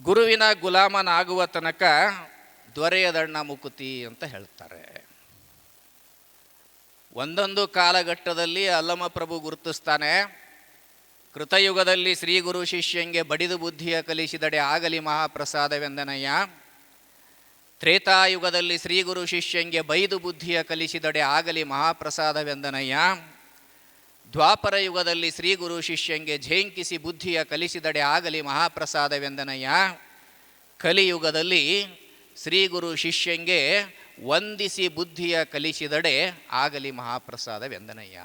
ಗುರುವಿನ ಗುಲಾಮನಾಗುವ ತನಕ ದೊರೆಯದಣ್ಣ ಮುಕುತಿ ಅಂತ ಹೇಳ್ತಾರೆ. ಒಂದೊಂದು ಕಾಲಘಟ್ಟದಲ್ಲಿ ಅಲ್ಲಮ ಪ್ರಭು ಗುರುತಿಸ್ತಾನೆ. ಕೃತಯುಗದಲ್ಲಿ ಶ್ರೀ ಗುರು ಶಿಷ್ಯಂಗೆ ಬಡಿದು ಬುದ್ಧಿಯ ಕಲಿಸಿದಡೆ ಆಗಲಿ ಮಹಾಪ್ರಸಾದವೆಂದನಯ್ಯ ತ್ರೇತಾಯುಗದಲ್ಲಿ ಶ್ರೀ ಗುರು ಶಿಷ್ಯಂಗೆ ಬೈದು ಬುದ್ಧಿಯ ಕಲಿಸಿದಡೆ ಆಗಲಿ ಮಹಾಪ್ರಸಾದವೆಂದನಯ್ಯ ದ್ವಾಪರ ಯುಗದಲ್ಲಿ ಶ್ರೀ ಗುರು ಶಿಷ್ಯಂಗೆ ಝೇಂಕಿಸಿ ಬುದ್ಧಿಯ ಕಲಿಸಿದಡೆ ಆಗಲಿ ಮಹಾಪ್ರಸಾದವೆಂದನಯ್ಯ ಕಲಿಯುಗದಲ್ಲಿ ಶ್ರೀ ಗುರು ಶಿಷ್ಯಂಗೆ ವಂದಿಸಿ ಬುದ್ಧಿಯ ಕಲಿಸಿದಡೆ ಆಗಲಿ ಮಹಾಪ್ರಸಾದವೆಂದನಯ್ಯ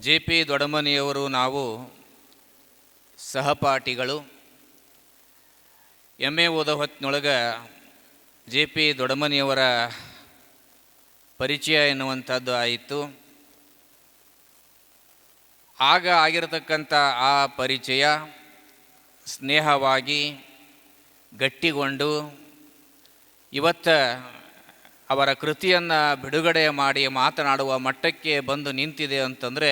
ಜೆ ಪಿ ದೊಡಮನಿಯವರು ನಾವು ಸಹಪಾಠಿಗಳು. ಎಂ ಎ ಓದೋ ಹೊತ್ತಿನೊಳಗೆ ಜೆ ಪಿ ದೊಡಮನಿಯವರ ಪರಿಚಯ ಎನ್ನುವಂಥದ್ದು ಆಯಿತು. ಆಗ ಆಗಿರತಕ್ಕಂಥ ಆ ಪರಿಚಯ ಸ್ನೇಹವಾಗಿ ಗಟ್ಟಿಗೊಂಡು ಇವತ್ತು ಅವರ ಕೃತಿಯನ್ನು ಬಿಡುಗಡೆ ಮಾಡಿ ಮಾತನಾಡುವ ಮಟ್ಟಕ್ಕೆ ಬಂದು ನಿಂತಿದೆ ಅಂತಂದರೆ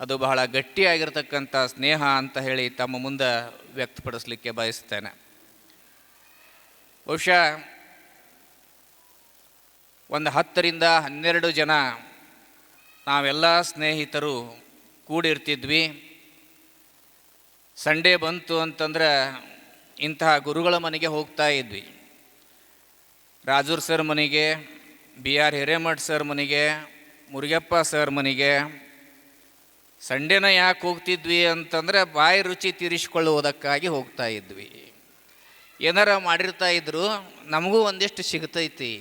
ಅದು ಬಹಳ ಗಟ್ಟಿಯಾಗಿರತಕ್ಕಂಥ ಸ್ನೇಹ ಅಂತ ಹೇಳಿ ತಮ್ಮ ಮುಂದೆ ವ್ಯಕ್ತಪಡಿಸಲಿಕ್ಕೆ ಬಯಸ್ತೇನೆ. ಬಹುಶಃ ಒಂದು ಹತ್ತರಿಂದ ಹನ್ನೆರಡು ಜನ ನಾವೆಲ್ಲ ಸ್ನೇಹಿತರು ಕೂಡಿರ್ತಿದ್ವಿ. ಸಂಡೇ ಬಂತು ಅಂತಂದ್ರೆ ಇಂತಹ ಗುರುಗಳ ಮನೆಗೆ ಹೋಗ್ತಾ ಇದ್ವಿ. ರಾಜೂರ್ ಸರ್ ಮನೆಗೆ ಬಿ ಆರ್ ಹಿರೇಮಠ್ ಸರ್ ಮನೆಗೆ, ಮುರುಗಪ್ಪ ಸರ್ ಮನೆಗೆ. ಸಂಡೇನ ಯಾಕೆ ಹೋಗ್ತಿದ್ವಿ ಅಂತಂದರೆ ಬಾಯಿ ರುಚಿ ತೀರಿಸಿಕೊಳ್ಳುವುದಕ್ಕಾಗಿ ಹೋಗ್ತಾ ಇದ್ವಿ. ಏನಾರ ಮಾಡಿರ್ತಾ ಇದ್ರು ನಮಗೂ ಒಂದಿಷ್ಟು ಸಿಗ್ತೈತಿ.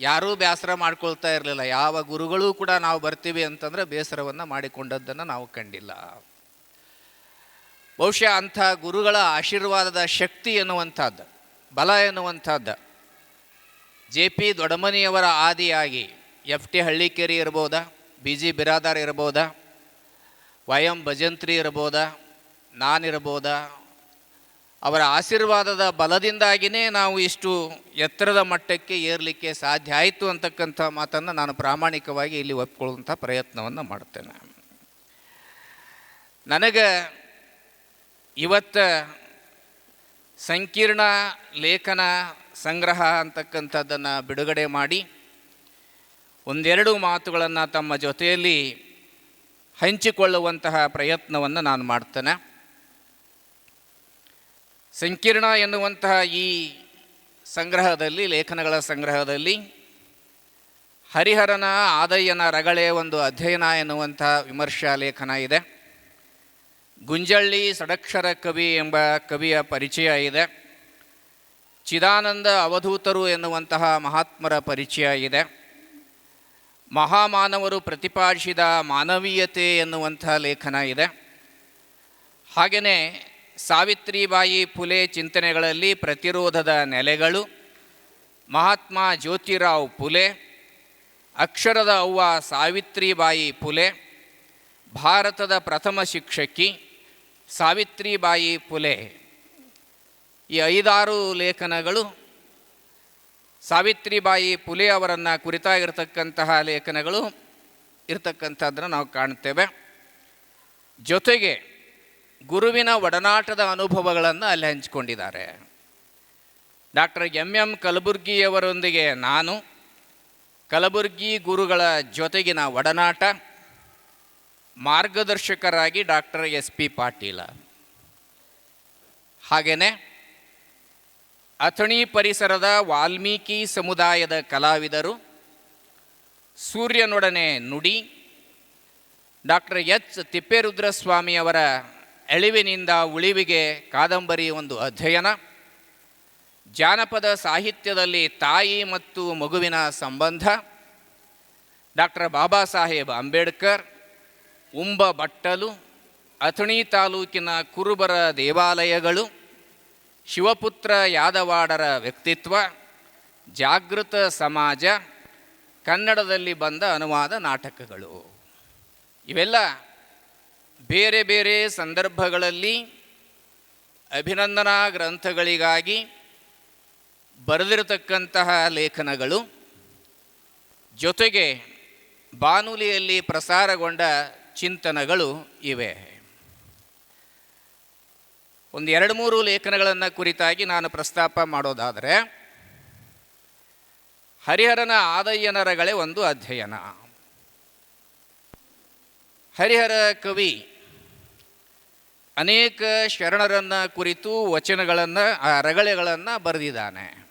ಯಾರೂ ಬೇಸರ ಮಾಡ್ಕೊಳ್ತಾ ಇರಲಿಲ್ಲ. ಯಾವ ಗುರುಗಳು ಕೂಡ ನಾವು ಬರ್ತೀವಿ ಅಂತಂದರೆ ಬೇಸರವನ್ನು ಮಾಡಿಕೊಂಡದ್ದನ್ನು ನಾವು ಕಂಡಿಲ್ಲ. ಬಹುಶಃ ಅಂಥ ಗುರುಗಳ ಆಶೀರ್ವಾದದ ಶಕ್ತಿ ಎನ್ನುವಂಥದ್ದು, ಬಲ ಎನ್ನುವಂಥದ್ದು. ಜೆ ಪಿ ದೊಡಮನಿಯವರ ಆದಿಯಾಗಿ ಎಫ್ ಟಿ ಹಳ್ಳಿಕೇರಿ ಇರ್ಬೋದಾ, ಬಿ ಜಿ ಬಿರಾದಾರ್ ಇರ್ಬೋದಾ, ವೈ ಎಂ ಭಜಂತ್ರಿ ಇರ್ಬೋದಾ ನಾನಿರ್ಬೋದಾ ಅವರ ಆಶೀರ್ವಾದದ ಬಲದಿಂದಾಗಿಯೇ ನಾವು ಇಷ್ಟು ಎತ್ತರದ ಮಟ್ಟಕ್ಕೆ ಏರಲಿಕ್ಕೆ ಸಾಧ್ಯ ಆಯಿತು ಅಂತಕ್ಕಂಥ ಮಾತನ್ನು ನಾನು ಪ್ರಾಮಾಣಿಕವಾಗಿ ಇಲ್ಲಿ ಒಪ್ಕೊಳ್ಳುವಂಥ ಪ್ರಯತ್ನವನ್ನು ಮಾಡ್ತೇನೆ. ನನಗೆ ಇವತ್ತು ಸಂಕೀರ್ಣ ಲೇಖನ ಸಂಗ್ರಹ ಅಂತಕ್ಕಂಥದ್ದನ್ನು ಬಿಡುಗಡೆ ಮಾಡಿ ಒಂದೆರಡು ಮಾತುಗಳನ್ನು ತಮ್ಮ ಜೊತೆಯಲ್ಲಿ ಹಂಚಿಕೊಳ್ಳುವಂತಹ ಪ್ರಯತ್ನವನ್ನು ನಾನು ಮಾಡ್ತೇನೆ. ಸಂಕೀರ್ಣ ಎನ್ನುವಂತಹ ಈ ಸಂಗ್ರಹದಲ್ಲಿ, ಲೇಖನಗಳ ಸಂಗ್ರಹದಲ್ಲಿ ಹರಿಹರನ ಆದಯ್ಯನ ರಗಳೆ ಒಂದು ಅಧ್ಯಯನ ಎನ್ನುವಂಥ ವಿಮರ್ಶಾ ಲೇಖನ ಇದೆ. ಗುಂಜಳ್ಳಿ ಸಡಕ್ಷರ ಕವಿ ಎಂಬ ಕವಿಯ ಪರಿಚಯ ಇದೆ. ಚಿದಾನಂದ ಅವಧೂತರು ಎನ್ನುವಂತಹ ಮಹಾತ್ಮರ ಪರಿಚಯ ಇದೆ. ಮಹಾಮಾನವರು ಪ್ರತಿಪಾದಿಸಿದ ಮಾನವೀಯತೆ ಎನ್ನುವಂಥ ಲೇಖನ ಇದೆ. ಹಾಗೆಯೇ ಸಾವಿತ್ರಿಬಾಯಿ ಫುಲೆ ಚಿಂತನೆಗಳಲ್ಲಿ ಪ್ರತಿರೋಧದ ನೆಲೆಗಳು, ಮಹಾತ್ಮ ಜ್ಯೋತಿರಾವ್ ಫುಲೆ, ಅಕ್ಷರದ ಅವ್ವ ಸಾವಿತ್ರಿಬಾಯಿ ಫುಲೆ, ಭಾರತದ ಪ್ರಥಮ ಶಿಕ್ಷಕಿ ಸಾವಿತ್ರಿಬಾಯಿ ಫುಲೆ. ಈ ಐದಾರು ಲೇಖನಗಳು ಸಾವಿತ್ರಿಬಾಯಿ ಫುಲೆ ಅವರನ್ನು ಕುರಿತಾಗಿರ್ತಕ್ಕಂತಹ ಲೇಖನಗಳು ಇರ್ತಕ್ಕಂಥದ್ದನ್ನು ನಾವು ಕಾಣ್ತೇವೆ. ಜೊತೆಗೆ ಗುರುವಿನ ಒಡನಾಟದ ಅನುಭವಗಳನ್ನು ಅಲ್ಲಿ ಹಂಚಿಕೊಂಡಿದ್ದಾರೆ. ಡಾಕ್ಟರ್ ಎಂ ಎಂ ಕಲಬುರ್ಗಿಯವರೊಂದಿಗೆ ನಾನು, ಕಲಬುರ್ಗಿ ಗುರುಗಳ ಜೊತೆಗಿನ ಒಡನಾಟ, ಮಾರ್ಗದರ್ಶಕರಾಗಿ ಡಾಕ್ಟರ್ ಎಸ್ ಪಿ ಪಾಟೀಲ. ಹಾಗೆಯೇ ಅಥಣಿ ಪರಿಸರದ ವಾಲ್ಮೀಕಿ ಸಮುದಾಯದ ಕಲಾವಿದರು, ಸೂರ್ಯನೊಡನೆ ನುಡಿ, ಡಾಕ್ಟರ್ ಎಚ್ ತಿಪ್ಪೇರುದ್ರಸ್ವಾಮಿಯವರ ಎಳಿವಿನಿಂದ ಉಳಿವಿಗೆ ಕಾದಂಬರಿ ಒಂದು ಅಧ್ಯಯನ. ಜಾನಪದ ಸಾಹಿತ್ಯದಲ್ಲಿ ತಾಯಿ ಮತ್ತು ಮಗುವಿನ ಸಂಬಂಧ. ಡಾಕ್ಟರ್ ಬಾಬಾ ಸಾಹೇಬ್ ಅಂಬೇಡ್ಕರ್, ಉಂಬ ಬಟ್ಟಲು, ಅಥಣಿ ತಾಲೂಕಿನ ಕುರುಬರ ದೇವಾಲಯಗಳು, ಶಿವಪುತ್ರ ಯಾದವಾಡರ ವ್ಯಕ್ತಿತ್ವ, ಜಾಗೃತ ಸಮಾಜ, ಕನ್ನಡದಲ್ಲಿ ಬಂದ ಅನುವಾದ ನಾಟಕಗಳು. ಇವೆಲ್ಲ ಬೇರೆ ಬೇರೆ ಸಂದರ್ಭಗಳಲ್ಲಿ ಅಭಿನಂದನಾ ಗ್ರಂಥಗಳಿಗಾಗಿ ಬರೆದಿರತಕ್ಕಂತಹ ಲೇಖನಗಳು ಜೊತೆಗೆ ಬಾನುಲಿಯಲ್ಲಿ ಪ್ರಸಾರಗೊಂಡ ಚಿಂತನಗಳು ಇವೆ. ಒಂದು ಎರಡು ಮೂರು ಲೇಖನಗಳನ್ನು ಕುರಿತಾಗಿ ನಾನು ಪ್ರಸ್ತಾಪ ಮಾಡೋದಾದರೆ, ಹರಿಹರನ ಆದಯ್ಯನರಗಳೇ ಒಂದು ಅಧ್ಯಯನ. ಹರಿಹರ ಕವಿ ಅನೇಕ ಶರಣರನ್ನ ಕುರಿತು ವಚನಗಳನ್ನು ರಗಳೆಗಳನ್ನು ಬರೆದಿದ್ದಾನೆ.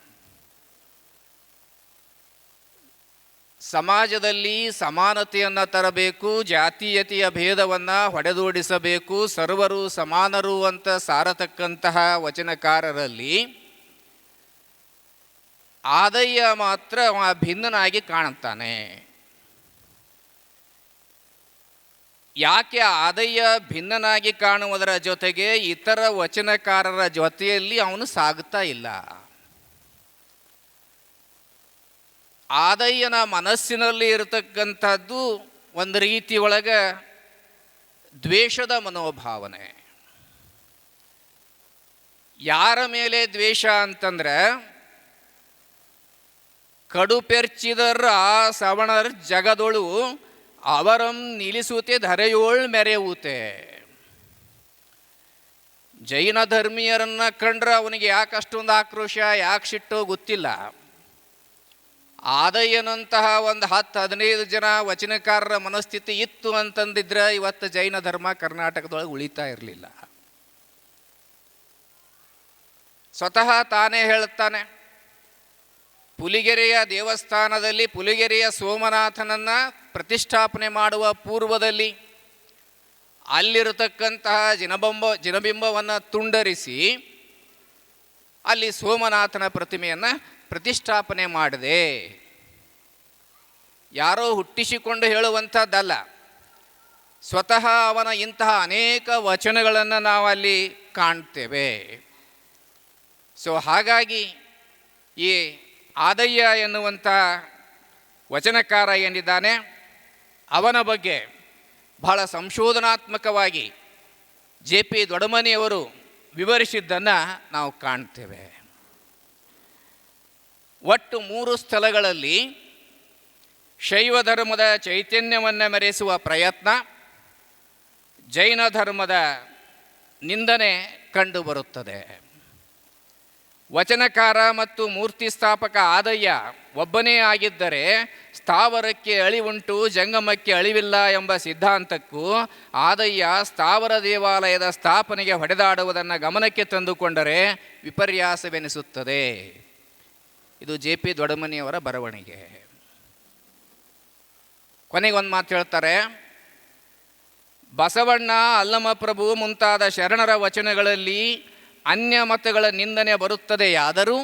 ಸಮಾಜದಲ್ಲಿ ಸಮಾನತೆಯನ್ನು ತರಬೇಕು, ಜಾತೀಯತೆಯ ಭೇದವನ್ನು ಹೊಡೆದೋಡಿಸಬೇಕು, ಸರ್ವರು ಸಮಾನರು ಅಂತ ಸಾರತಕ್ಕಂತಹ ವಚನಕಾರರಲ್ಲಿ ಆದಯ್ಯ ಮಾತ್ರ ಭಿನ್ನನಾಗಿ ಕಾಣುತ್ತಾನೆ. ಯಾಕೆ ಆದಯ್ಯ ಭಿನ್ನನಾಗಿ ಕಾಣುವುದರ ಜೊತೆಗೆ ಇತರ ವಚನಕಾರರ ಜೊತೆಯಲ್ಲಿ ಅವನು ಸಾಗುತ್ತಾ ಇಲ್ಲ? ಆದಯ್ಯನ ಮನಸ್ಸಿನಲ್ಲಿ ಇರತಕ್ಕಂಥದ್ದು ಒಂದು ರೀತಿ ಒಳಗೆ ದ್ವೇಷದ ಮನೋಭಾವನೆ. ಯಾರ ಮೇಲೆ ದ್ವೇಷ ಅಂತಂದ್ರೆ ಕಡುಪೆರ್ಚಿದರ ಸವಣರ್ ಜಗದೊಳು ಅವರಂ ನಿಲ್ಲಿಸುತ್ತೆ ಧರೆಯೋಳ್ ಮೆರೆಯುತ್ತೆ ಜೈನ ಧರ್ಮೀಯರನ್ನ ಕಂಡ್ರೆ ಅವನಿಗೆ ಯಾಕೆ ಅಷ್ಟೊಂದು ಆಕ್ರೋಶ, ಯಾಕೆ ಸಿಟ್ಟು ಗೊತ್ತಿಲ್ಲ. ಆದಯ್ಯನಂತಹ ಒಂದು ಹತ್ತು ಹದಿನೈದು ಜನ ವಚನಕಾರರ ಮನಸ್ಥಿತಿ ಇತ್ತು ಅಂತಂದಿದ್ರೆ ಇವತ್ತು ಜೈನ ಧರ್ಮ ಕರ್ನಾಟಕದೊಳಗೆ ಉಳಿತಾ ಇರಲಿಲ್ಲ. ಸ್ವತಃ ತಾನೇ ಹೇಳುತ್ತಾನೆ ಪುಲಿಗೆರೆಯ ದೇವಸ್ಥಾನದಲ್ಲಿ ಪುಲಿಗೆರೆಯ ಸೋಮನಾಥನನ್ನು ಪ್ರತಿಷ್ಠಾಪನೆ ಮಾಡುವ ಪೂರ್ವದಲ್ಲಿ ಅಲ್ಲಿರತಕ್ಕಂತಹ ಜಿನಬಂಬ, ಜಿನಬಿಂಬವನ್ನು ತುಂಡರಿಸಿ ಅಲ್ಲಿ ಸೋಮನಾಥನ ಪ್ರತಿಮೆಯನ್ನು ಪ್ರತಿಷ್ಠಾಪನೆ ಮಾಡಿದೆ. ಯಾರೋ ಹುಟ್ಟಿಸಿಕೊಂಡು ಹೇಳುವಂಥದ್ದಲ್ಲ. ಸ್ವತಃ ಅವನ ಇಂತಹ ಅನೇಕ ವಚನಗಳನ್ನು ನಾವು ಅಲ್ಲಿ ಕಾಣ್ತೇವೆ. ಸೊ ಹಾಗಾಗಿ ಈ ಆದಯ್ಯ ಎನ್ನುವಂಥ ವಚನಕಾರ ಏನಿದ್ದಾನೆ, ಅವನ ಬಗ್ಗೆ ಬಹಳ ಸಂಶೋಧನಾತ್ಮಕವಾಗಿ ಜೆ ಪಿ ದೊಡಮನಿಯವರು ವಿವರಿಸಿದ್ದನ್ನು ನಾವು ಕಾಣ್ತೇವೆ. ಒಟ್ಟು ಮೂರು ಸ್ಥಳಗಳಲ್ಲಿ ಶೈವ ಧರ್ಮದ ಚೈತನ್ಯವನ್ನು ಮೆರೆಸುವ ಪ್ರಯತ್ನ, ಜೈನ ಧರ್ಮದ ನಿಂದನೆ ಕಂಡುಬರುತ್ತದೆ ವಚನಕಾರ ಮತ್ತು ಮೂರ್ತಿ ಸ್ಥಾಪಕ ಆದಯ್ಯ ಒಬ್ಬನೇ ಆಗಿದ್ದರೆ ಸ್ಥಾವರಕ್ಕೆ ಅಳಿವುಂಟು, ಜಂಗಮಕ್ಕೆ ಅಳಿವಿಲ್ಲ ಎಂಬ ಸಿದ್ಧಾಂತಕ್ಕೂ ಆದಯ್ಯ ಸ್ಥಾವರ ದೇವಾಲಯದ ಸ್ಥಾಪನೆಗೆ ಹೊಡೆದಾಡುವುದನ್ನು ಗಮನಕ್ಕೆ ತಂದುಕೊಂಡರೆ ವಿಪರ್ಯಾಸವೆನಿಸುತ್ತದೆ. ಇದು ಜೆ ಪಿ ದೊಡಮನಿಯವರ ಬರವಣಿಗೆ. ಕೊನೆಗೆ ಒಂದು ಮಾತು ಹೇಳ್ತಾರೆ. ಬಸವಣ್ಣ ಅಲ್ಲಮಪ್ರಭು ಮುಂತಾದ ಶರಣರ ವಚನಗಳಲ್ಲಿ ಅನ್ಯ ಮತಗಳ ನಿಂದನೆ ಬರುತ್ತದೆಯಾದರೂ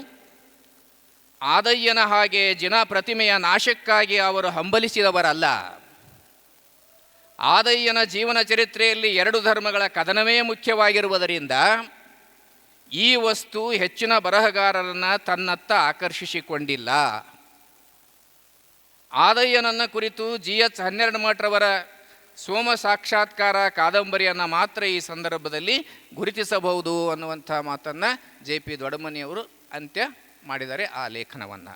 ಆದಯ್ಯನ ಹಾಗೆ ಜಿನ ಪ್ರತಿಮೆಯ ನಾಶಕ್ಕಾಗಿ ಅವರು ಹಂಬಲಿಸಿದವರಲ್ಲ. ಆದಯ್ಯನ ಜೀವನ ಚರಿತ್ರೆಯಲ್ಲಿ ಎರಡು ಧರ್ಮಗಳ ಕದನವೇ ಮುಖ್ಯವಾಗಿರುವುದರಿಂದ, ಈ ವಸ್ತು ಹೆಚ್ಚಿನ ಬರಹಗಾರರನ್ನು ತನ್ನತ್ತ ಆಕರ್ಷಿಸಿಕೊಂಡಿಲ್ಲ. ಆದಯ್ಯನನ್ನ ಕುರಿತು ಜಿ ಎಚ್ ಹನ್ನೆರಡು ಮಠರವರ ಸೋಮ ಸಾಕ್ಷಾತ್ಕಾರ ಕಾದಂಬರಿಯನ್ನು ಮಾತ್ರ ಈ ಸಂದರ್ಭದಲ್ಲಿ ಗುರುತಿಸಬಹುದು ಅನ್ನುವಂಥ ಮಾತನ್ನು ಜೆ ಪಿ ದೊಡಮನಿಯವರು ಅಂತ್ಯ ಮಾಡಿದ್ದಾರೆ ಆ ಲೇಖನವನ್ನು.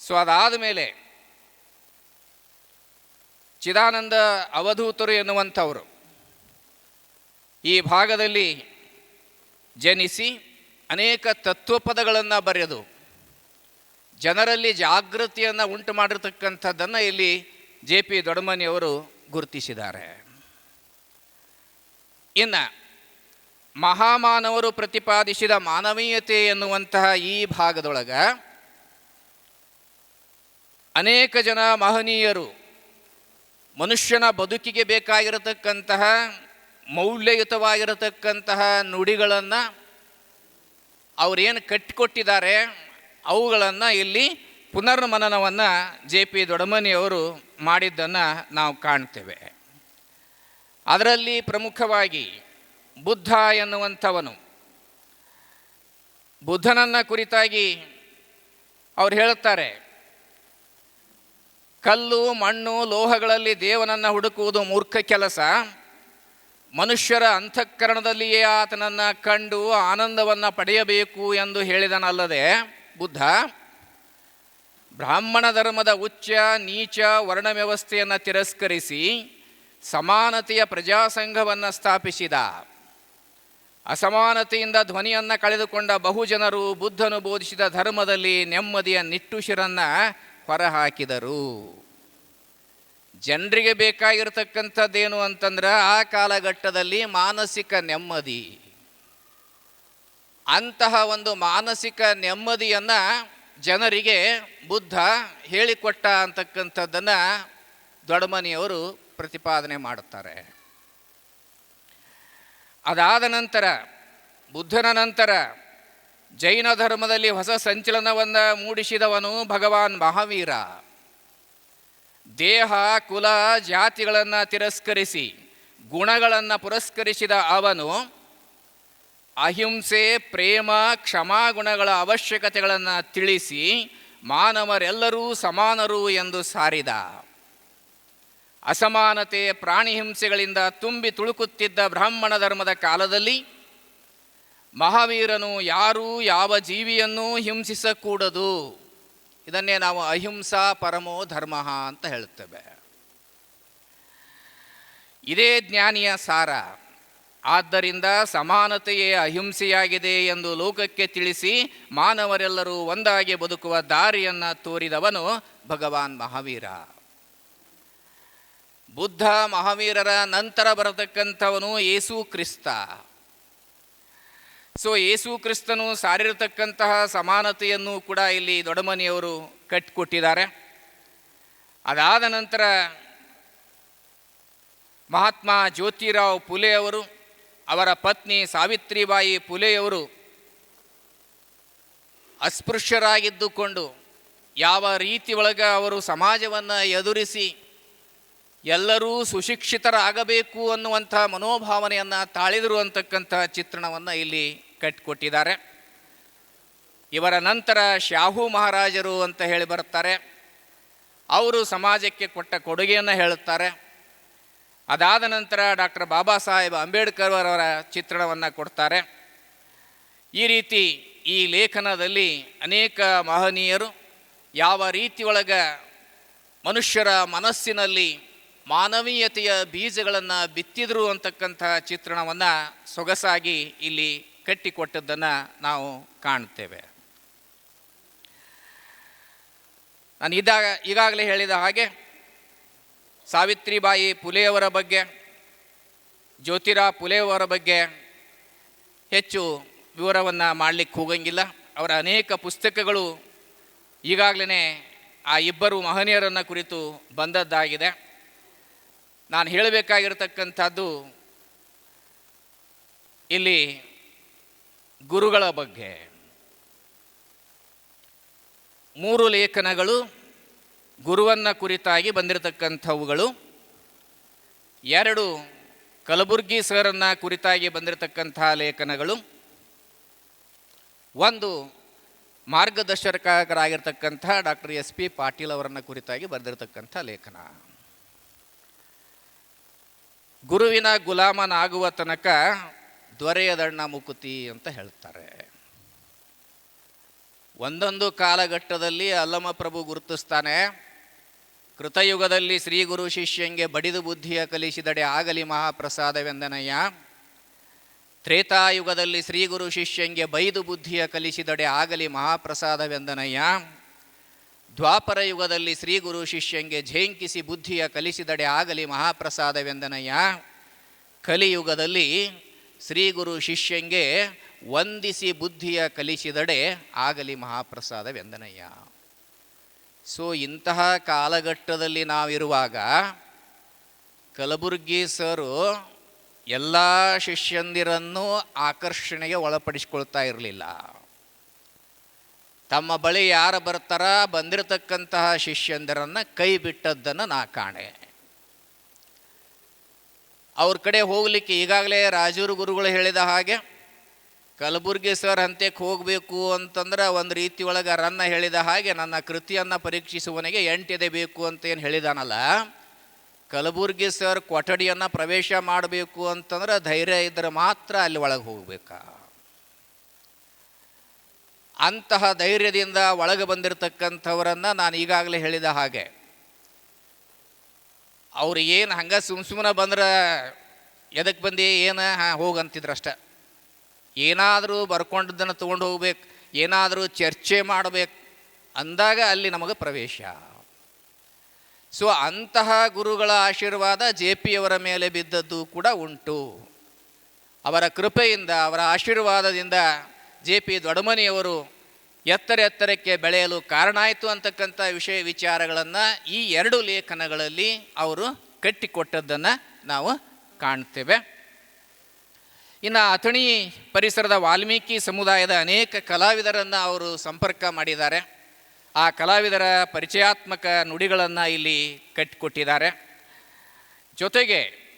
ಸೊ ಅದಾದ ಮೇಲೆ ಚಿದಾನಂದ ಅವಧೂತರು ಎನ್ನುವಂಥವರು ಈ ಭಾಗದಲ್ಲಿ ಜನಿಸಿ ಅನೇಕ ತತ್ವಪದಗಳನ್ನು ಬರೆದು ಜನರಲ್ಲಿ ಜಾಗೃತಿಯನ್ನು ಉಂಟು ಮಾಡಿರ್ತಕ್ಕಂಥದ್ದನ್ನು ಇಲ್ಲಿ ಜೆ ಪಿ ದೊಡಮನಿಯವರು ಗುರುತಿಸಿದ್ದಾರೆ. ಇನ್ನು ಮಹಾಮಾನವರು ಪ್ರತಿಪಾದಿಸಿದ ಮಾನವೀಯತೆ ಎನ್ನುವಂತಹ ಈ ಭಾಗದೊಳಗ ಅನೇಕ ಜನ ಮಹನೀಯರು ಮನುಷ್ಯನ ಬದುಕಿಗೆ ಬೇಕಾಗಿರತಕ್ಕಂತಹ, ಮೌಲ್ಯಯುತವಾಗಿರತಕ್ಕಂತಹ ನುಡಿಗಳನ್ನು ಅವರೇನು ಕಟ್ಟಿಕೊಟ್ಟಿದ್ದಾರೆ, ಅವುಗಳನ್ನು ಇಲ್ಲಿ ಪುನರ್ಮನನವನ್ನು ಜೆ ಪಿ ದೊಡಮನಿಯವರು ಮಾಡಿದ್ದನ್ನು ನಾವು ಕಾಣ್ತೇವೆ. ಅದರಲ್ಲಿ ಪ್ರಮುಖವಾಗಿ ಬುದ್ಧ ಎನ್ನುವಂಥವನು. ಬುದ್ಧನನ್ನು ಕುರಿತಾಗಿ ಅವ್ರು ಹೇಳುತ್ತಾರೆ, ಕಲ್ಲು, ಮಣ್ಣು, ಲೋಹಗಳಲ್ಲಿ ದೇವನನ್ನು ಹುಡುಕುವುದು ಮೂರ್ಖ ಕೆಲಸ. ಮನುಷ್ಯರ ಅಂತಃಕರಣದಲ್ಲಿಯೇ ಆತನನ್ನು ಕಂಡು ಆನಂದವನ್ನು ಪಡೆಯಬೇಕು ಎಂದು ಹೇಳಿದನಲ್ಲದೆ ಬುದ್ಧ ಬ್ರಾಹ್ಮಣ ಧರ್ಮದ ಉಚ್ಚ, ನೀಚ ವರ್ಣ ವ್ಯವಸ್ಥೆಯನ್ನು ತಿರಸ್ಕರಿಸಿ ಸಮಾನತೆಯ ಪ್ರಜಾಸಂಘವನ್ನು ಸ್ಥಾಪಿಸಿದ. ಅಸಮಾನತೆಯಿಂದ ಧ್ವನಿಯನ್ನು ಕಳೆದುಕೊಂಡ ಬಹುಜನರು ಬುದ್ಧನು ಬೋಧಿಸಿದ ಧರ್ಮದಲ್ಲಿ ನೆಮ್ಮದಿಯ ನಿಟ್ಟುಸಿರನ್ನು ಹೊರಹಾಕಿದರು. ಜನರಿಗೆ ಬೇಕಾಗಿರತಕ್ಕಂಥದ್ದೇನು ಅಂತಂದ್ರೆ ಆ ಕಾಲಘಟ್ಟದಲ್ಲಿ ಮಾನಸಿಕ ನೆಮ್ಮದಿ. ಅಂತಹ ಒಂದು ಮಾನಸಿಕ ನೆಮ್ಮದಿಯನ್ನು ಜನರಿಗೆ ಬುದ್ಧ ಹೇಳಿಕೊಟ್ಟ ಅಂತಕ್ಕಂಥದ್ದನ್ನು ದೊಡ್ಡಮನಿಯವರು ಪ್ರತಿಪಾದನೆ ಮಾಡುತ್ತಾರೆ. ಅದಾದ ನಂತರ, ಬುದ್ಧನ ನಂತರ ಜೈನ ಧರ್ಮದಲ್ಲಿ ಹೊಸ ಸಂಚಲನವನ್ನು ಮೂಡಿಸಿದವನು ಭಗವಾನ್ ಮಹಾವೀರ. ದೇಹ, ಕುಲ, ಜಾತಿಗಳನ್ನು ತಿರಸ್ಕರಿಸಿ, ಗುಣಗಳನ್ನು ಪುರಸ್ಕರಿಸಿದ ಅವನು ಅಹಿಂಸೆ, ಪ್ರೇಮ ಕ್ಷಮಾಗುಣಗಳ ಅವಶ್ಯಕತೆಗಳನ್ನು ತಿಳಿಸಿ ಮಾನವರೆಲ್ಲರೂ ಸಮಾನರು ಎಂದು ಸಾರಿದ. ಅಸಮಾನತೆ ಪ್ರಾಣಿ ಹಿಂಸೆಗಳಿಂದ ತುಂಬಿ ತುಳುಕುತ್ತಿದ್ದ ಬ್ರಾಹ್ಮಣ ಧರ್ಮದ ಕಾಲದಲ್ಲಿ ಮಹಾವೀರನು ಯಾರೂ ಯಾವ ಜೀವಿಯನ್ನೂ ಹಿಂಸಿಸಕೂಡದು. ಇದನ್ನೇ ನಾವು ಅಹಿಂಸಾ ಪರಮೋ ಧರ್ಮ ಅಂತ ಹೇಳುತ್ತೇವೆ. ಇದೇ ಜ್ಞಾನಿಯ ಸಾರ. ಆದ್ದರಿಂದ ಸಮಾನತೆಯೇ ಅಹಿಂಸೆಯಾಗಿದೆ ಎಂದು ಲೋಕಕ್ಕೆ ತಿಳಿಸಿ ಮಾನವರೆಲ್ಲರೂ ಒಂದಾಗಿ ಬದುಕುವ ದಾರಿಯನ್ನು ತೋರಿದವನು ಭಗವಾನ್ ಮಹಾವೀರ. ಬುದ್ಧ ಮಹಾವೀರರ ನಂತರ ಬರತಕ್ಕಂಥವನು ಯೇಸು ಕ್ರಿಸ್ತ. ಸೊ ಯೇಸು ಕ್ರಿಸ್ತನು ಸಾರಿರತಕ್ಕಂತಹ ಸಮಾನತೆಯನ್ನು ಕೂಡ ಇಲ್ಲಿ ದೊಡಮನೆಯವರು ಕಟ್ಟಿಕೊಟ್ಟಿದ್ದಾರೆ. ಅದಾದ ನಂತರ ಮಹಾತ್ಮ ಜ್ಯೋತಿರಾವ್ ಪುಲೆ ಅವರು ಅವರ ಪತ್ನಿ ಸಾವಿತ್ರಿಬಾಯಿ ಪುಲೆಯವರು ಅಸ್ಪೃಶ್ಯರಾಗಿದ್ದುಕೊಂಡು ಯಾವ ರೀತಿ ಒಳಗೆ ಅವರು ಸಮಾಜವನ್ನು ಎದುರಿಸಿ ಎಲ್ಲರೂ ಸುಶಿಕ್ಷಿತರಾಗಬೇಕು ಅನ್ನುವಂಥ ಮನೋಭಾವನೆಯನ್ನು ತಾಳಿದರು ಅಂತಕ್ಕಂಥ ಚಿತ್ರಣವನ್ನು ಇಲ್ಲಿ ಕಟ್ಟಿಕೊಟ್ಟಿದ್ದಾರೆ. ಇವರ ನಂತರ ಶಾಹು ಮಹಾರಾಜರು ಅಂತ ಹೇಳಿ ಬರ್ತಾರೆ ಅವರು ಸಮಾಜಕ್ಕೆ ಕೊಟ್ಟ ಕೊಡುಗೆಯನ್ನು ಹೇಳುತ್ತಾರೆ. ಅದಾದ ನಂತರ ಡಾಕ್ಟರ್ ಬಾಬಾ ಸಾಹೇಬ್ ಅಂಬೇಡ್ಕರ್ ಅವರ ಚಿತ್ರಣವನ್ನು ಕೊಡ್ತಾರೆ. ಈ ರೀತಿ ಈ ಲೇಖನದಲ್ಲಿ ಅನೇಕ ಮಹನೀಯರು ಯಾವ ರೀತಿಯೊಳಗೆ ಮನುಷ್ಯರ ಮನಸ್ಸಿನಲ್ಲಿ ಮಾನವೀಯತೆಯ ಬೀಜಗಳನ್ನು ಬಿತ್ತಿದ್ರು ಅಂತಕ್ಕಂಥ ಚಿತ್ರಣವನ್ನು ಸೊಗಸಾಗಿ ಇಲ್ಲಿ ಕಟ್ಟಿಕೊಟ್ಟದ್ದನ್ನು ನಾವು ಕಾಣ್ತೇವೆ ನಾನು ಇದಾಗ ಈಗಾಗಲೇ ಹೇಳಿದ ಹಾಗೆ ಸಾವಿತ್ರಿಬಾಯಿ ಪುಲೆಯವರ ಬಗ್ಗೆ, ಜ್ಯೋತಿರಾ ಪುಲೆಯವರ ಬಗ್ಗೆ ಹೆಚ್ಚು ವಿವರವನ್ನು ಮಾಡಲಿಕ್ಕೆ ಹೋಗಂಗಿಲ್ಲ. ಅವರ ಅನೇಕ ಪುಸ್ತಕಗಳು ಈಗಾಗಲೇ ಆ ಇಬ್ಬರು ಮಹನೀಯರನ್ನು ಕುರಿತು ಬಂದದ್ದಾಗಿದೆ. ನಾನು ಹೇಳಬೇಕಾಗಿರತಕ್ಕಂಥದ್ದು ಇಲ್ಲಿ ಗುರುಗಳ ಬಗ್ಗೆ. ಮೂರು ಲೇಖನಗಳು ಗುರುವನ್ನು ಕುರಿತಾಗಿ ಬಂದಿರತಕ್ಕಂಥವುಗಳು. ಎರಡು, ಕಲಬುರ್ಗಿ ಸರನ್ನು ಕುರಿತಾಗಿ ಬಂದಿರತಕ್ಕಂಥ ಲೇಖನಗಳು. ಒಂದು, ಮಾರ್ಗದರ್ಶಕರಾಗಿರ್ತಕ್ಕಂಥ ಡಾಕ್ಟರ್ ಎಸ್ ಪಿ ಪಾಟೀಲ್ ಅವರನ್ನು ಕುರಿತಾಗಿ ಬರೆದಿರತಕ್ಕಂಥ ಲೇಖನ. ಗುರುವಿನ ಗುಲಾಮನಾಗುವ ತನಕ ದೊರೆಯದಣ್ಣ ಮುಕುತಿ ಅಂತ ಹೇಳ್ತಾರೆ. ಒಂದೊಂದು ಕಾಲಘಟ್ಟದಲ್ಲಿ ಅಲ್ಲಮ ಪ್ರಭು ಗುರುತಿಸ್ತಾನೆ. ಕೃತಯುಗದಲ್ಲಿ ಶ್ರೀ ಗುರು ಶಿಷ್ಯಂಗೆ ಬಡಿದು ಬುದ್ಧಿಯ ಕಲಿಸಿದಡೆ ಆಗಲಿ ಮಹಾಪ್ರಸಾದವೆಂದನಯ್ಯ. ತ್ರೇತಾಯುಗದಲ್ಲಿ ಶ್ರೀ ಗುರು ಶಿಷ್ಯಂಗೆ ಬೈದು ಬುದ್ಧಿಯ ಕಲಿಸಿದಡೆ ಆಗಲಿ ಮಹಾಪ್ರಸಾದವೆಂದನಯ್ಯ. ದ್ವಾಪರ ಯುಗದಲ್ಲಿ ಶ್ರೀ ಗುರು ಶಿಷ್ಯಂಗೆ ಝೇಂಕಿಸಿ ಬುದ್ಧಿಯ ಕಲಿಸಿದಡೆ ಆಗಲಿ ಮಹಾಪ್ರಸಾದವೆಂದನಯ್ಯ. ಕಲಿಯುಗದಲ್ಲಿ ಶ್ರೀ ಗುರು ಶಿಷ್ಯಂಗೆ ವಂದಿಸಿ ಬುದ್ಧಿಯ ಕಲಿಸಿದಡೆ ಆಗಲಿ ಮಹಾಪ್ರಸಾದವೆಂದನಯ್ಯ. ಸೊ ಇಂತಹ ಕಾಲಘಟ್ಟದಲ್ಲಿ ನಾವಿರುವಾಗ ಕಲಬುರ್ಗಿ ಸರು ಎಲ್ಲ ಶಿಷ್ಯಂದಿರನ್ನು ಆಕರ್ಷಣೆಗೆ ಒಳಪಡಿಸ್ಕೊಳ್ತಾ ಇರಲಿಲ್ಲ. ತಮ್ಮ ಬಳಿ ಯಾರು ಬರ್ತಾರ ಬಂದಿರತಕ್ಕಂತಹ ಶಿಷ್ಯಂದಿರನ್ನು ಕೈ ಬಿಟ್ಟದ್ದನ್ನು ನಾ ಕಾಣೆ. ಅವ್ರ ಕಡೆ ಹೋಗಲಿಕ್ಕೆ ಈಗಾಗಲೇ ರಾಜೂರು ಗುರುಗಳು ಹೇಳಿದ ಹಾಗೆ ಕಲಬುರ್ಗಿ ಸರ್ ಹಂತಕ್ಕೆ ಹೋಗಬೇಕು ಅಂತಂದ್ರೆ ಒಂದು ರೀತಿ ಒಳಗೆ ರನ್ನ ಹೇಳಿದ ಹಾಗೆ ನನ್ನ ಕೃತಿಯನ್ನು ಪರೀಕ್ಷಿಸುವನಿಗೆ ಎಂಟಿದೆ ಬೇಕು ಅಂತ ಏನು ಹೇಳಿದಾನಲ್ಲ? ಕಲಬುರ್ಗಿ ಸರ್ ಕೊಠಡಿಯನ್ನು ಪ್ರವೇಶ ಮಾಡಬೇಕು ಅಂತಂದ್ರೆ ಧೈರ್ಯ ಇದ್ದರೆ ಮಾತ್ರ ಅಲ್ಲಿ ಒಳಗೆ ಹೋಗ್ಬೇಕಾ? ಅಂತಹ ಧೈರ್ಯದಿಂದ ಒಳಗೆ ಬಂದಿರತಕ್ಕಂಥವರನ್ನು ನಾನು ಈಗಾಗಲೇ ಹೇಳಿದ ಹಾಗೆ. ಅವ್ರು ಏನು ಹಂಗೆ ಸುಮ್ ಸುಮ್ಮನೆ ಬಂದ್ರೆ ಎದಕ್ಕೆ ಬಂದು, ಏನು, ಹಾಂ, ಹೋಗಂತಿದ್ರು ಅಷ್ಟೆ. ಏನಾದರೂ ಬರ್ಕೊಂಡದ್ದನ್ನು ತೊಗೊಂಡು ಹೋಗ್ಬೇಕು, ಏನಾದರೂ ಚರ್ಚೆ ಮಾಡಬೇಕು ಅಂದಾಗ ಅಲ್ಲಿ ನಮಗೆ ಪ್ರವೇಶ. ಸೊ, ಅಂತಹ ಗುರುಗಳ ಆಶೀರ್ವಾದ ಜೆ ಪಿಯವರ ಮೇಲೆ ಬಿದ್ದದ್ದು ಕೂಡ ಉಂಟು. ಅವರ ಕೃಪೆಯಿಂದ, ಅವರ ಆಶೀರ್ವಾದದಿಂದ ಜೆ ಪಿ ದೊಡಮನಿಯವರು ಎತ್ತರ ಎತ್ತರಕ್ಕೆ ಬೆಳೆಯಲು ಕಾರಣ ಆಯಿತು ಅಂತಕ್ಕಂಥ ವಿಷಯ ವಿಚಾರಗಳನ್ನು ಈ ಎರಡು ಲೇಖನಗಳಲ್ಲಿ ಅವರು ಕಟ್ಟಿಕೊಟ್ಟದ್ದನ್ನು ನಾವು ಕಾಣ್ತೇವೆ. ಇನ್ನು ಅಥಣಿ ಪರಿಸರದ ವಾಲ್ಮೀಕಿ ಸಮುದಾಯದ ಅನೇಕ ಕಲಾವಿದರನ್ನು ಅವರು ಸಂಪರ್ಕ ಮಾಡಿದ್ದಾರೆ. ಆ ಕಲಾವಿದರ ಪರಿಚಯಾತ್ಮಕ ನುಡಿಗಳನ್ನು ಇಲ್ಲಿ ಕಟ್ಟಿಕೊಟ್ಟಿದ್ದಾರೆ. ಜೊತೆಗೆ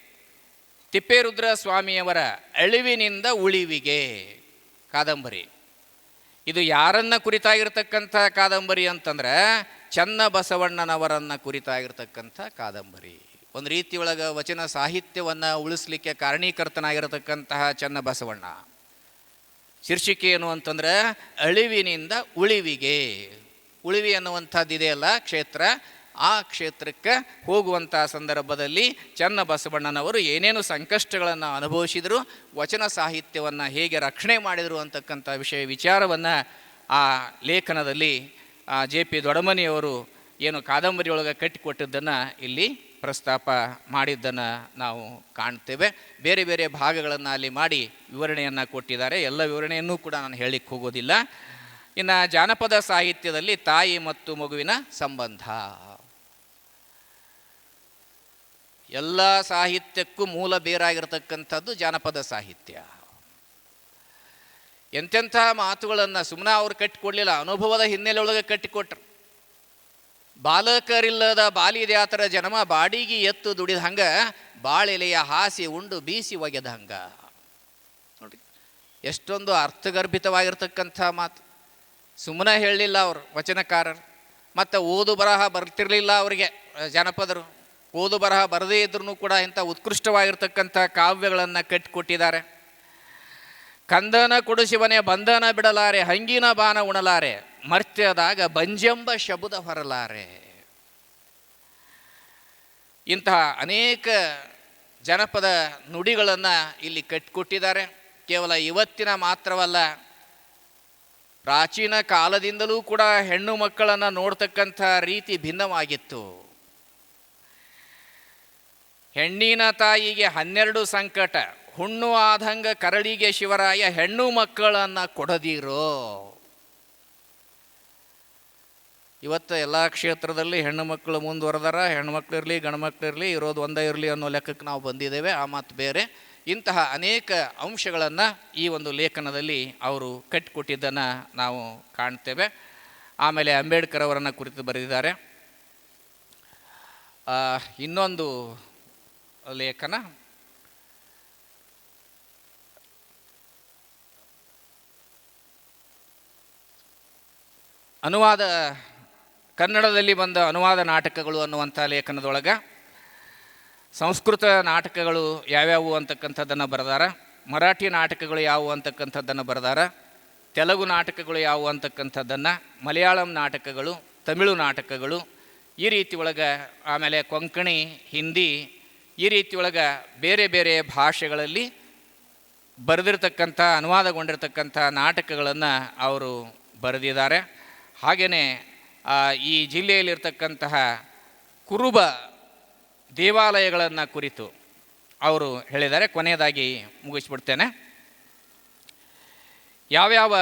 ತಿಪ್ಪೇರುದ್ರ ಸ್ವಾಮಿಯವರ ಅಳಿವಿನಿಂದ ಉಳಿವಿಗೆ ಕಾದಂಬರಿ. ಇದು ಯಾರನ್ನ ಕುರಿತಾಗಿರ್ತಕ್ಕಂಥ ಕಾದಂಬರಿ ಅಂತಂದ್ರೆ ಚನ್ನ ಬಸವಣ್ಣನವರನ್ನು ಕುರಿತಾಗಿರ್ತಕ್ಕಂಥ ಕಾದಂಬರಿ. ಒಂದು ರೀತಿ ಒಳಗೆ ವಚನ ಸಾಹಿತ್ಯವನ್ನು ಉಳಿಸ್ಲಿಕ್ಕೆ ಕಾರಣೀಕರ್ತನಾಗಿರತಕ್ಕಂತಹ ಚನ್ನಬಸವಣ್ಣ. ಶೀರ್ಷಿಕೆ ಏನು ಅಂತಂದ್ರೆ, ಅಳಿವಿನಿಂದ ಉಳಿವಿಗೆ. ಉಳಿವಿ ಅನ್ನುವಂಥದ್ದು ಇದೆಯಲ್ಲ ಕ್ಷೇತ್ರ. ಆ ಕ್ಷೇತ್ರಕ್ಕೆ ಹೋಗುವಂಥ ಸಂದರ್ಭದಲ್ಲಿ ಚನ್ನ ಬಸವಣ್ಣನವರು ಏನೇನು ಸಂಕಷ್ಟಗಳನ್ನು ಅನುಭವಿಸಿದರು, ವಚನ ಸಾಹಿತ್ಯವನ್ನು ಹೇಗೆ ರಕ್ಷಣೆ ಮಾಡಿದರು ಅಂತಕ್ಕಂಥ ವಿಷಯ ವಿಚಾರವನ್ನು ಆ ಲೇಖನದಲ್ಲಿ ಜೆ ಪಿ ದೊಡಮನಿಯವರು ಏನು ಕಾದಂಬರಿಯೊಳಗೆ ಕಟ್ಟಿಕೊಟ್ಟಿದ್ದನ್ನು ಇಲ್ಲಿ ಪ್ರಸ್ತಾಪ ಮಾಡಿದ್ದನ್ನು ನಾವು ಕಾಣ್ತೇವೆ. ಬೇರೆ ಬೇರೆ ಭಾಗಗಳನ್ನು ಅಲ್ಲಿ ಮಾಡಿ ವಿವರಣೆಯನ್ನು ಕೊಟ್ಟಿದ್ದಾರೆ. ಎಲ್ಲ ವಿವರಣೆಯನ್ನು ಕೂಡ ನಾನು ಹೇಳಲಿಕ್ಕೆ ಹೋಗೋದಿಲ್ಲ. ಇನ್ನು ಜಾನಪದ ಸಾಹಿತ್ಯದಲ್ಲಿ ತಾಯಿ ಮತ್ತು ಮಗುವಿನ ಸಂಬಂಧ. ಎಲ್ಲ ಸಾಹಿತ್ಯಕ್ಕೂ ಮೂಲ ಬೇರಾಗಿರ್ತಕ್ಕಂಥದ್ದು ಜಾನಪದ ಸಾಹಿತ್ಯ. ಎಂತೆಂಥ ಮಾತುಗಳನ್ನು ಸುಮ್ಮನೆ ಅವ್ರು ಕಟ್ಟಿಕೊಡ್ಲಿಲ್ಲ, ಅನುಭವದ ಹಿನ್ನೆಲೆ ಒಳಗೆ ಕಟ್ಟಿಕೊಟ್ರು. ಬಾಲಕರಿಲ್ಲದ ಬಾಲಿದ್ಯಾತರ ಜನಮ ಬಾಡಿಗೆ ಎತ್ತು ದುಡಿದ ಹಂಗ ಬಾಳೆಲೆಯ ಹಾಸಿ ಉಂಡು ಬೀಸಿ ಒಗೆದ ಹಂಗ. ನೋಡಿ, ಎಷ್ಟೊಂದು ಅರ್ಥಗರ್ಭಿತವಾಗಿರ್ತಕ್ಕಂಥ ಮಾತು. ಸುಮ್ಮನೆ ಹೇಳಲಿಲ್ಲ ಅವರು ವಚನಕಾರರು. ಮತ್ತು ಓದು ಬರಹ ಬರ್ತಿರಲಿಲ್ಲ ಅವರಿಗೆ ಜನಪದರು. ಓದು ಬರಹ ಬರದೇ ಇದ್ರೂ ಕೂಡ ಇಂಥ ಉತ್ಕೃಷ್ಟವಾಗಿರ್ತಕ್ಕಂಥ ಕಾವ್ಯಗಳನ್ನು ಕಟ್ಟಿಕೊಟ್ಟಿದ್ದಾರೆ. ಕಂದನ ಕುಡಿಸಿವನೇ ಬಂಧನ ಬಿಡಲಾರೆ, ಹಂಗಿನ ಬಾನ ಉಣಲಾರೆ. ಮರ್ತ್ಯದಾಗ ಬಂಜೆಂಬ ಶಬ್ದ ಹೊರಲಾರೆ. ಇಂತಹ ಅನೇಕ ಜನಪದ ನುಡಿಗಳನ್ನು ಇಲ್ಲಿ ಕಟ್ಟಿಕೊಟ್ಟಿದ್ದಾರೆ ಕೇವಲ ಇವತ್ತಿನ ಮಾತ್ರವಲ್ಲ, ಪ್ರಾಚೀನ ಕಾಲದಿಂದಲೂ ಕೂಡ ಹೆಣ್ಣು ಮಕ್ಕಳನ್ನು ನೋಡ್ತಕ್ಕಂಥ ರೀತಿ ಭಿನ್ನವಾಗಿತ್ತು. ಹೆಣ್ಣಿನ ತಾಯಿಗೆ ಹನ್ನೆರಡು ಸಂಕಟ, ಹುಣ್ಣು ಆದಂಗ ಕರಳಿಗೆ ಶಿವರಾಯ ಹೆಣ್ಣು ಮಕ್ಕಳನ್ನು ಕೊಡದಿರೋ ಇವತ್ತು ಎಲ್ಲ ಕ್ಷೇತ್ರದಲ್ಲಿ ಹೆಣ್ಣು ಮಕ್ಕಳು ಮುಂದುವರೆದಾರ, ಹೆಣ್ಣು ಇರಲಿ, ಗಂಡು ಇರಲಿ, ಇರೋದು ಒಂದೇ ಇರಲಿ ಅನ್ನೋ ಲೆಕ್ಕಕ್ಕೆ ನಾವು ಬಂದಿದ್ದೇವೆ, ಆ ಮಾತು ಬೇರೆ. ಇಂತಹ ಅನೇಕ ಅಂಶಗಳನ್ನು ಈ ಒಂದು ಲೇಖನದಲ್ಲಿ ಅವರು ಕಟ್ಟಿಕೊಟ್ಟಿದ್ದನ್ನು ನಾವು ಕಾಣ್ತೇವೆ. ಆಮೇಲೆ ಅಂಬೇಡ್ಕರ್ ಅವರನ್ನು ಕುರಿತು ಬರೆದಿದ್ದಾರೆ. ಇನ್ನೊಂದು ಲೇಖನ. ಅನುವಾದ ಕನ್ನಡದಲ್ಲಿ ಬಂದ ಅನುವಾದ ನಾಟಕಗಳು ಅನ್ನುವಂಥ ಲೇಖನದೊಳಗೆ ಸಂಸ್ಕೃತ ನಾಟಕಗಳು ಯಾವ್ಯಾವು ಅಂತಕ್ಕಂಥದ್ದನ್ನು ಬರೆದಾರ, ಮರಾಠಿ ನಾಟಕಗಳು ಯಾವುವು ಅಂತಕ್ಕಂಥದ್ದನ್ನು ಬರೆದಾರ, ತೆಲುಗು ನಾಟಕಗಳು ಯಾವುವು ಅಂತಕ್ಕಂಥದ್ದನ್ನು, ಮಲಯಾಳಂ ನಾಟಕಗಳು, ತಮಿಳು ನಾಟಕಗಳು, ಈ ರೀತಿ ಒಳಗೆ ಆಮೇಲೆ ಕೊಂಕಣಿ, ಹಿಂದಿ, ಈ ರೀತಿ ಒಳಗೆ ಬೇರೆ ಬೇರೆ ಭಾಷೆಗಳಲ್ಲಿ ಬರೆದಿರ್ತಕ್ಕಂಥ, ಅನುವಾದಗೊಂಡಿರ್ತಕ್ಕಂಥ ನಾಟಕಗಳನ್ನು ಅವರು ಬರೆದಿದ್ದಾರೆ. ಹಾಗೆಯೇ ಈ ಜಿಲ್ಲೆಯಲ್ಲಿರ್ತಕ್ಕಂತಹ ಕುರುಬ ದೇವಾಲಯಗಳನ್ನು ಕುರಿತು ಅವರು ಹೇಳಿದ್ದಾರೆ. ಕೊನೆಯದಾಗಿ ಮುಗಿಸ್ಬಿಡ್ತೇನೆ. ಯಾವ್ಯಾವ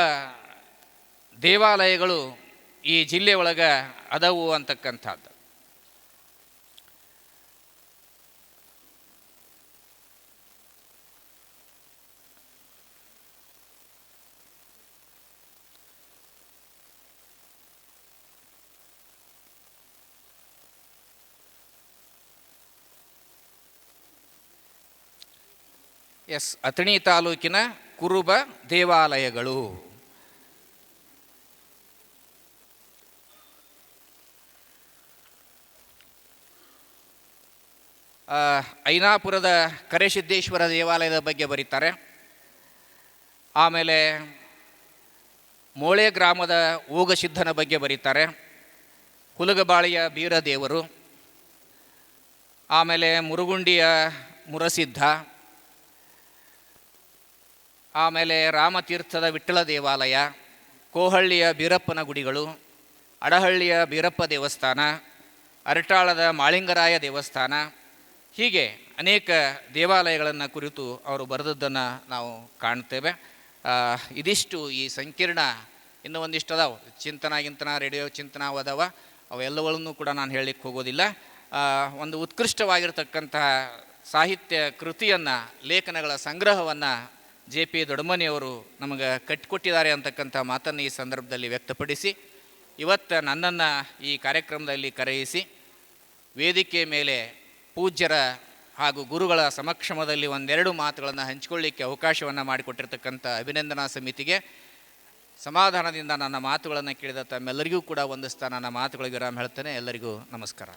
ದೇವಾಲಯಗಳು ಈ ಜಿಲ್ಲೆ ಒಳಗೆ ಅದವು ಅಂತಕ್ಕಂಥದ್ದು? ಎಸ್, ಅಥಣಿ ತಾಲೂಕಿನ ಕುರುಬ ದೇವಾಲಯಗಳು. ಐನಾಪುರದ ಕರೆಸಿದ್ದೇಶ್ವರ ದೇವಾಲಯದ ಬಗ್ಗೆ ಬರೀತಾರೆ. ಆಮೇಲೆ ಮೋಳೆ ಗ್ರಾಮದ ಓಗಸಿದ್ಧನ ಬಗ್ಗೆ ಬರೀತಾರೆ. ಹುಲಗಬಾಳಿಯ ಬೀರದೇವರು. ಆಮೇಲೆ ಮುರುಗುಂಡಿಯ ಮುರಸಿದ್ಧ. ಆಮೇಲೆ ರಾಮತೀರ್ಥದ ವಿಠ್ಠಲ ದೇವಾಲಯ, ಕೋಹಳ್ಳಿಯ ಬೀರಪ್ಪನ ಗುಡಿಗಳು, ಅಡಹಳ್ಳಿಯ ಬೀರಪ್ಪ ದೇವಸ್ಥಾನ, ಅರಟಾಳದ ಮಾಳಿಂಗರಾಯ ದೇವಸ್ಥಾನ, ಹೀಗೆ ಅನೇಕ ದೇವಾಲಯಗಳನ್ನು ಕುರಿತು ಅವರು ಬರೆದದ್ದನ್ನು ನಾವು ಕಾಣ್ತೇವೆ. ಇದಿಷ್ಟು ಈ ಸಂಕೀರ್ಣ ಇನ್ನೂ ಒಂದಿಷ್ಟು ಅದಾವ ಚಿಂತನ ಗಿಂತನ, ರೇಡಿಯೋ ಚಿಂತನ ಅದಾವ ಅವೆಲ್ಲವನ್ನೂ ಕೂಡ ನಾನು ಹೇಳಲಿಕ್ಕೆ ಹೋಗೋದಿಲ್ಲ. ಒಂದು ಉತ್ಕೃಷ್ಟವಾಗಿರ್ತಕ್ಕಂತಹ ಸಾಹಿತ್ಯ ಕೃತಿಯನ್ನು, ಲೇಖನಗಳ ಸಂಗ್ರಹವನ್ನು ಜೆ ಪಿ ದೊಡ್ಡಮನಿಯವರು ನಮಗೆ ಕಟ್ಟಿಕೊಟ್ಟಿದ್ದಾರೆ ಅಂತಕ್ಕಂಥ ಮಾತನ್ನು ಈ ಸಂದರ್ಭದಲ್ಲಿ ವ್ಯಕ್ತಪಡಿಸಿ, ಇವತ್ತು ನನ್ನನ್ನು ಈ ಕಾರ್ಯಕ್ರಮದಲ್ಲಿ ಕರೆಯಿಸಿ ವೇದಿಕೆ ಮೇಲೆ ಪೂಜ್ಯರ ಹಾಗೂ ಗುರುಗಳ ಸಮಕ್ಷಮದಲ್ಲಿ ಒಂದೆರಡು ಮಾತುಗಳನ್ನು ಹಂಚಿಕೊಳ್ಳಿಕ್ಕೆ ಅವಕಾಶವನ್ನು ಮಾಡಿಕೊಟ್ಟಿರ್ತಕ್ಕಂಥ ಅಭಿನಂದನಾ ಸಮಿತಿಗೆ ಸಮಾಧಾನದಿಂದ ನನ್ನ ಮಾತುಗಳನ್ನು ಕೇಳಿದ ತಮ್ಮೆಲ್ಲರಿಗೂ ಕೂಡ ಒಂದಿಸ್ತಾ ನನ್ನ ಮಾತುಗಳಿಗೆ ವಿರಾಮ ಹೇಳ್ತೇನೆ. ಎಲ್ಲರಿಗೂ ನಮಸ್ಕಾರ.